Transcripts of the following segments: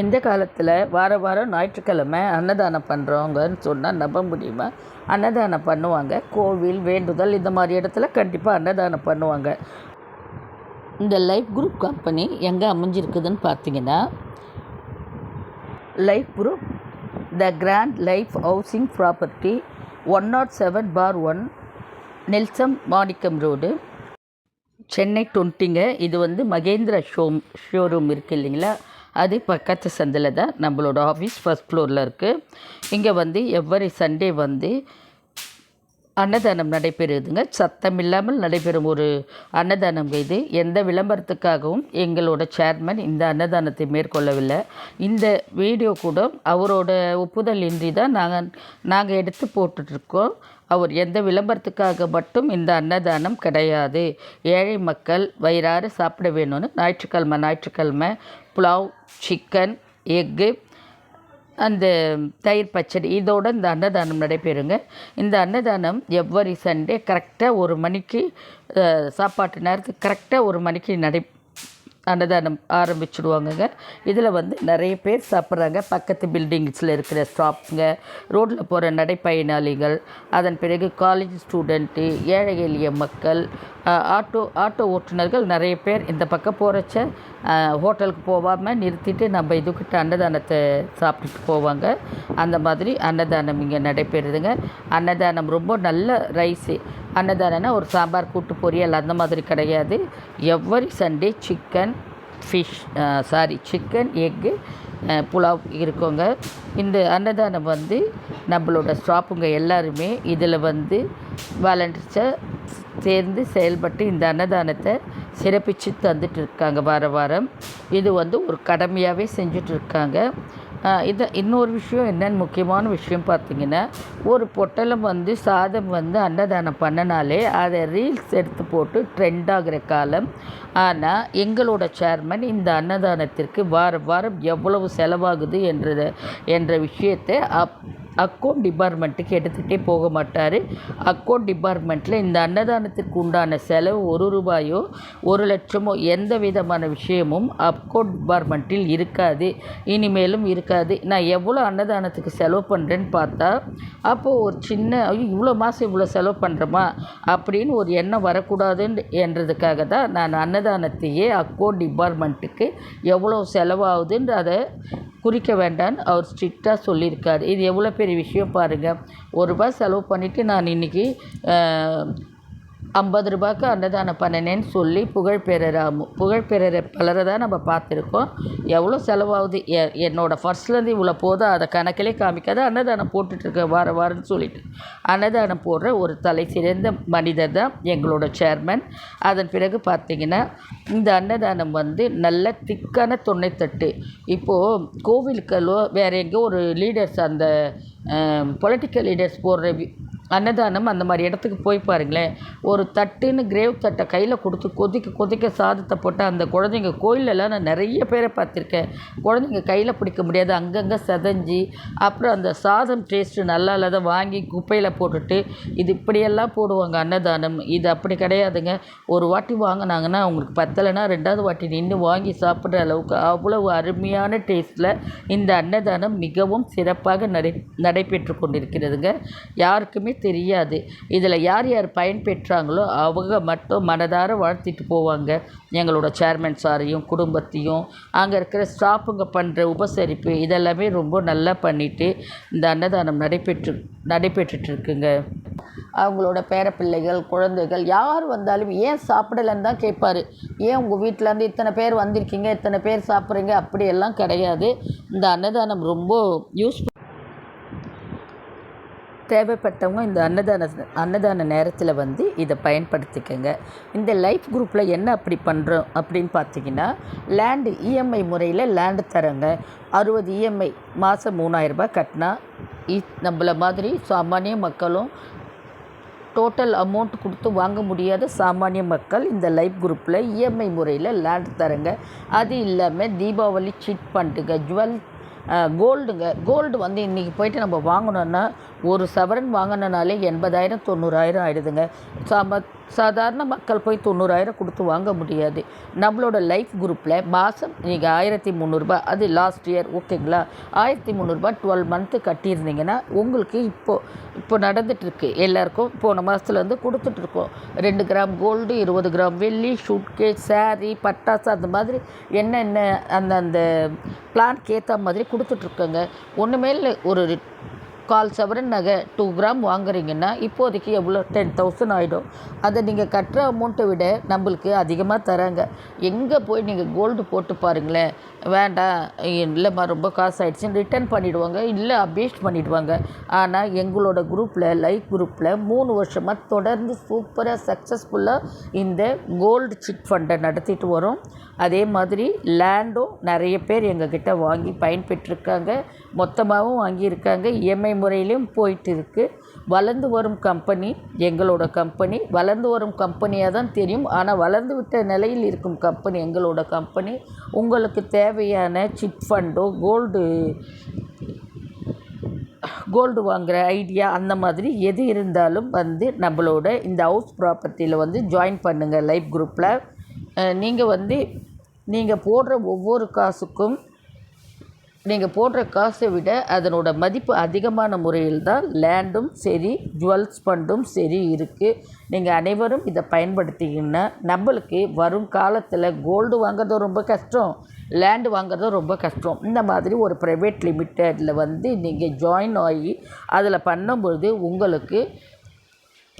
இந்த காலத்தில் வார வாரம் ஞாயிற்றுக்கிழமை அன்னதானம் பண்ணுறவங்கன்னு சொன்னால் நம்ப முடியுமா? அன்னதானம் பண்ணுவாங்க. கோவில் வேண்டுதல் இந்த மாதிரி இடத்துல கண்டிப்பாக அன்னதானம் பண்ணுவாங்க. இந்த லைஃப் குரூப் கம்பெனி எங்கே அமைஞ்சிருக்குதுன்னு பார்த்தீங்கன்னா life group the grand life housing property one nought seven bar one Nelson Manickam road. Chennai டொண்ட்டிங்க இது வந்து மகேந்திரா ஷோ ஷோரூம் இருக்குது இல்லைங்களா? அது பக்கத்து சந்தில் தான் நம்மளோட ஆஃபீஸ் ஃபஸ்ட் ஃப்ளோரில் இருக்குது இங்கே வந்து எவ்வரி சண்டே வந்து அன்னதானம் நடைபெறுதுங்க. சத்தம் இல்லாமல் நடைபெறும் ஒரு அன்னதானம் இது. எந்த விளம்பரத்துக்காகவும் எங்களோட சேர்மன் இந்த அன்னதானத்தை மேற்கொள்ளவில்லை. இந்த வீடியோ கூட அவரோட ஒப்புதல் இன்றி தான் நாங்கள் நாங்கள் எடுத்து போட்டுட்ருக்கோம் அவர் எந்த விளம்பரத்துக்காக மட்டும் இந்த அன்னதானம் கிடையாது. ஏழை மக்கள் வயிறாறு சாப்பிட வேணும்னு ஞாயிற்றுக்கிழமை ஞாயிற்றுக்கிழமை புலாவ் சிக்கன் எக்கு அந்த தயிர் பச்சடி இதோடு இந்த அன்னதானம் நடைபெறுங்க. இந்த அன்னதானம் எவ்வரி சண்டே கரெக்டாக ஒரு மணிக்கு சாப்பாட்டு நேரத்துக்கு கரெக்டாக ஒரு மணிக்கு நடை அன்னதானம் ஆரம்பிச்சுடுவாங்கங்க. இதில் வந்து நிறைய பேர் சாப்பிட்றாங்க. பக்கத்து பில்டிங்ஸில் இருக்கிற ஸ்டாஃப்ங்க ரோட்டில் போகிற நடைப்பயனாளிகள் அதன் பிறகு காலேஜ் ஸ்டூடெண்ட்டு ஏழை எளிய மக்கள் ஆட்டோ ஆட்டோ ஓட்டுநர்கள் நிறைய பேர் இந்த பக்கம் போகிறச்ச ஹோட்டலுக்கு போகாமல் நிறுத்திட்டு நம்ம இதுக்கிட்ட அன்னதானத்தை சாப்பிட்டுட்டு போவாங்க. அந்த மாதிரி அன்னதானம் இங்கே நடைபெறுதுங்க. அன்னதானம் ரொம்ப நல்ல ரைஸு. அன்னதானம்னா ஒரு சாம்பார் கூட்டு பொரியல் அந்த மாதிரி கிடையாது. Every Sunday chicken fish sorry chicken egg pulao இருக்குங்க. இந்த அன்னதானம் வந்து நம்மளோட ஸ்டாஃபுங்க எல்லாருமே இதில் வந்து வாலண்டியர்ஸை சேர்ந்து செயல்பட்டு இந்த அன்னதானத்தை சிறப்பித்து தந்துட்டு இருக்காங்க வார வாரம். இது வந்து ஒரு கடமையாகவே செஞ்சுட்டு இருக்காங்க இது இன்னொரு விஷயம் என்னன்னு முக்கியமான விஷயம் பார்த்தீங்கன்னா ஒரு பொட்டலம் வந்து சாதம் வந்து அன்னதானம் பண்ணனாலே அதை ரீல்ஸ் எடுத்து போட்டு ட்ரெண்ட் ஆகிற காலம். ஆனால் எங்களோட சேர்மன் இந்த அன்னதானத்திற்கு வாரம் வாரம் எவ்வளவு செலவாகுது என்ற என்ற விஷயத்தை அப் அக்கௌண்ட் டிபார்ட்மெண்ட்டுக்கு எடுத்துகிட்டே போக மாட்டார். அக்கௌண்ட் டிபார்ட்மெண்ட்டில் இந்த அன்னதானத்திற்கு உண்டான செலவு ஒரு ரூபாயோ ஒரு லட்சமோ எந்த விதமான விஷயமும் அக்கௌண்ட் டிபார்ட்மெண்ட்டில் இருக்காது. இனிமேலும் இருக்காது. நான் எவ்வளோ அன்னதானத்துக்கு செலவு பண்ணுறேன்னு பார்த்தா அப்போது ஒரு சின்ன இவ்வளோ மாதம் இவ்வளோ செலவு பண்ணுறோமா அப்படின்னு ஒரு எண்ணம் வரக்கூடாதுன்னு என்றதுக்காக தான் நான் அன்னதானத்தையே அக்கௌண்ட் டிபார்ட்மெண்ட்டுக்கு எவ்வளோ செலவாகுதுன்ற அதை குறிக்க வேண்டாம்னு அவர் ஸ்ட்ரிக்டாக சொல்லியிருக்காரு. இது எவ்வளோ பெரிய விஷயம் பாருங்கள் ஒரு ரூபாய் செலவு பண்ணிவிட்டு நான் இன்றைக்கி ஐம்பது ரூபாய்க்கு அன்னதானம் பண்ணினேன்னு சொல்லி புகழ் பெறராமு புகழ் பலரை தான் நம்ம பார்த்துருக்கோம். எவ்வளோ செலவாகுது? எ என்னோடய ஃபர்ஸ்ட்லேருந்து இவ்வளோ போதும் அதை கணக்கிலே காமிக்காத அன்னதானம் போட்டுட்ருக்கேன் வார வாரம்னு சொல்லிட்டு. அன்னதானம் போடுற ஒரு தலை சிறந்த மனிதர் தான் எங்களோட சேர்மன். அதன் பிறகு பார்த்திங்கன்னா இந்த அன்னதானம் வந்து நல்ல திக்கான தொன்னைத்தட்டு. இப்போது கோவிலுக்களோ வேறு எங்கேயோ ஒரு லீடர்ஸ் அந்த பொலிட்டிக்கல் லீடர்ஸ் போடுற வி- அன்னதானம் அந்த மாதிரி இடத்துக்கு போய் பாருங்களேன். ஒரு தட்டுன்னு கிரேவ் தட்டை கையில் கொடுத்து கொதிக்க கொதிக்க சாதத்தை போட்டு அந்த குழந்தைங்க கோயிலெல்லாம் நான் நிறைய பேரை பார்த்துருக்கேன். குழந்தைங்க கையில் பிடிக்க முடியாது. அங்கங்கே செதஞ்சி அப்புறம் அந்த சாதம் டேஸ்ட்டு நல்லா இல்லாத வாங்கி குப்பையில் போட்டுட்டு இது இப்படியெல்லாம் போடுவாங்க அன்னதானம். இது அப்படி கிடையாதுங்க. ஒரு வாட்டி வாங்கினாங்கன்னா அவங்களுக்கு பத்தலைன்னா ரெண்டாவது வாட்டி நின்று வாங்கி சாப்பிட்ற அளவுக்கு அவ்வளவு அருமையான டேஸ்ட்டில் இந்த அன்னதானம் மிகவும் சிறப்பாக நடை நடைபெற்று கொண்டிருக்கிறதுங்க. யாருக்குமே தெரியாது. இதில் யார் யார் பயன்பெற்றாங்களோ அவங்க மட்டும் மனதார வாழ்த்திட்டு போவாங்க. எங்களோட சேர்மன் சாரையும் குடும்பத்தையும். அங்கே இருக்கிற ஸ்டாஃபுங்க பண்ணுற உபசரிப்பு இதெல்லாமே ரொம்ப நல்லா பண்ணிட்டு இந்த அன்னதானம் நடைபெற்று நடைபெற்றுட்டுருக்குங்க அவங்களோட பேரப்பிள்ளைகள் குழந்தைகள் யார் வந்தாலும் ஏன் சாப்பிடலன்னு தான் கேட்பாரு. ஏன் உங்கள் வீட்டிலேருந்து இத்தனை பேர் வந்திருக்கீங்க இத்தனை பேர் சாப்பிட்றீங்க? அப்படியெல்லாம் கிடையாது. இந்த அன்னதானம் ரொம்ப யூஸ்ஃபுல் தேவைப்பட்டவங்க இந்த அன்னதான அன்னதான நேரத்தில் வந்து இதை பயன்படுத்திக்கங்க. இந்த லைஃப் குரூப்பில் என்ன அப்படி பண்ணுறோம் அப்படின்னு பார்த்தீங்கன்னா லேண்டு இஎம்ஐ முறையில் லேண்டு தரங்க. அறுபது இஎம்ஐ மாதம் மூணாயிரரூபா கட்டினா இ- நம்மள மாதிரி சாமானிய மக்களும் டோட்டல் அமௌண்ட் கொடுத்து வாங்க முடியாத சாமானிய மக்கள் இந்த லைஃப் குரூப்பில் இஎம்ஐ முறையில் லேண்ட் தரங்க. அது இல்லாமல் தீபாவளி சிட் பண்ணிட்டுங்க ஜுவல் கோல்டுங்க. கோல்டு வந்து இன்றைக்கி போயிட்டு நம்ம வாங்கினோன்னா ஒரு சவரன் வாங்கினாலே எண்பதாயிரம் தொண்ணூறாயிரம் ஆயிடுதுங்க. சாம சாதாரண மக்கள் போய் தொண்ணூறாயிரம் கொடுத்து வாங்க முடியாது. நம்மளோட லைஃப் குரூப்பில் மாதம் நீங்கள் ஆயிரத்தி முந்நூறுரூபா அது லாஸ்ட் இயர் ஓகேங்களா? ஆயிரத்தி முந்நூறுரூபா டுவெல் மந்த்து கட்டியிருந்தீங்கன்னா உங்களுக்கு இப்போது இப்போ நடந்துகிட்ருக்கு எல்லாருக்கும் போன மாதத்துலேருந்து கொடுத்துட்ருக்கோம் ரெண்டு கிராம் கோல்டு இருபது கிராம் வெள்ளி ஷூட்கே சாரீ பட்டாசு அந்த மாதிரி என்னென்ன அந்த அந்த பிளான்க்கு ஏற்ற மாதிரி கொடுத்துட்ருக்கோங்க ஒன்றுமே இல்லை ஒரு கால் சவரன் நகை டூ கிராம் வாங்குறீங்கன்னா இப்போதைக்கு எவ்வளோ? டென் தௌசண்ட் ஆகிடும் அதை நீங்கள் கட்டுற அமௌண்ட்டை விட நம்மளுக்கு அதிகமாக தராங்க. எங்கே போய் நீங்கள் கோல்டு போட்டு பாருங்களேன். வேண்டாம் இல்லைம்மா ரொம்ப காசு ஆகிடுச்சின்னு ரிட்டர்ன் பண்ணிவிடுவாங்க இல்லை அபேஸ்ட் பண்ணிவிடுவாங்க ஆனால் எங்களோட குரூப்பில் லைஃப் குரூப்பில் மூணு வருஷமாக தொடர்ந்து சூப்பராக சக்ஸஸ்ஃபுல்லாக இந்த கோல்டு சிட் ஃபண்டை நடத்திட்டு வரோம். அதே மாதிரி லேண்டும் நிறைய பேர் எங்ககிட்ட வாங்கி பயன்பெற்றிருக்காங்க. மொத்தமாகவும் வாங்கியிருக்காங்க. இஎம்ஐ தலைமுறையிலையும் போயிட்டு இருக்குது வளர்ந்து வரும் கம்பெனி எங்களோட கம்பெனி வளர்ந்து வரும் கம்பெனியாக தான் தெரியும். ஆனால் வளர்ந்து விட்ட நிலையில் இருக்கும் கம்பெனி எங்களோட கம்பெனி உங்களுக்கு தேவையான சிட் ஃபண்டோ கோல்டு கோல்டு வாங்குகிற ஐடியா அந்த மாதிரி எது இருந்தாலும் வந்து நம்மளோட இந்த ஹவுஸ் ப்ராப்பர்ட்டியில் வந்து ஜாயின் பண்ணுங்கள் லைஃப் குரூப்பில் நீங்கள் வந்து நீங்கள் போடுற ஒவ்வொரு காசுக்கும் நீங்கள் போடுற காசை விட அதனோட மதிப்பு அதிகமான முறையில் தான் லேண்டும் சரி ஜுவல்ஸ் ஃபண்டும் சரி இருக்குது நீங்கள் அனைவரும் இதை பயன்படுத்திங்கன்னா நம்மளுக்கு வரும் காலத்தில் கோல்டு வாங்குறதும் ரொம்ப கஷ்டம் லேண்டு வாங்குறதும் ரொம்ப கஷ்டம். இந்த மாதிரி ஒரு ப்ரைவேட் லிமிட்டடில் வந்து நீங்கள் ஜாயின் ஆகி அதில் பண்ணும்பொழுது உங்களுக்கு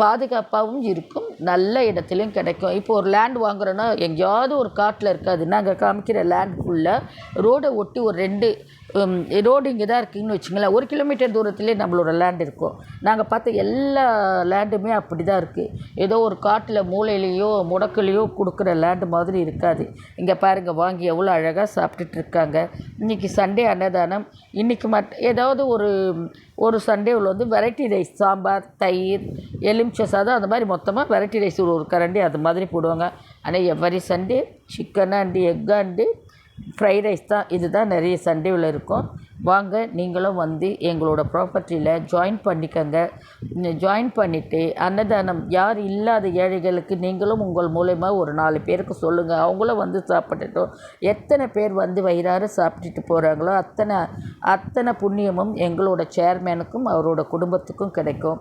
பாதுகாப்பாகவும் இருக்கும் நல்ல இடத்துலையும் கிடைக்கும். இப்போ ஒரு லேண்ட் வாங்குறோன்னா எங்கேயாவது ஒரு காட்டில் இருக்காது. நாங்கள் காமிக்கிற லேண்ட் ஃபுல்லாக ரோடை ஒட்டி ஒரு ரெண்டு ரோடு இங்கே தான் இருக்குதுன்னு வச்சுங்களேன். ஒரு கிலோமீட்டர் தூரத்துலேயே நம்மளோட லேண்ட் இருக்கும். நாங்கள் பார்த்த எல்லா லேண்டுமே அப்படி தான் இருக்குது ஏதோ ஒரு காட்டில் மூலையிலையோ முடக்குலையோ கொடுக்குற லேண்டு மாதிரி இருக்காது. இங்கே பாருங்கள் வாங்கி எவ்வளோ அழகாக சாப்பிட்டுட்டு இருக்காங்க. இன்றைக்கி சண்டே அன்னதானம். இன்றைக்கி மட் ஏதாவது ஒரு ஒரு சண்டேவில் வந்து வெரைட்டி ரைஸ் சாம்பார் தயிர் எலுமிச்சை சாதம் அந்த மாதிரி மொத்தமாக வெரைட்டி ரைஸ் ஒரு ஒரு கரண்டி அது மாதிரி போடுவாங்க. ஆனால் every Sunday chicken and egg and fried rice தான். இதுதான் நிறைய சண்டேவில் இருக்கும். வாங்க நீங்களும் வந்து எங்களோட ப்ராப்பர்ட்டியில் ஜாயின் பண்ணிக்கங்க. ஜாயின் பண்ணிவிட்டு அன்னதானம் யார் இல்லாத ஏழைகளுக்கு நீங்களும் உங்கள் மூலயமா ஒரு நாலு பேருக்கு சொல்லுங்கள் அவங்களும் வந்து சாப்பிட்டுட்டோம் எத்தனை பேர் வந்து வயிறார சாப்பிட்டுட்டு போகிறாங்களோ அத்தனை அத்தனை புண்ணியமும் எங்களோட சேர்மேனுக்கும் அவரோட குடும்பத்துக்கும் கிடைக்கும்.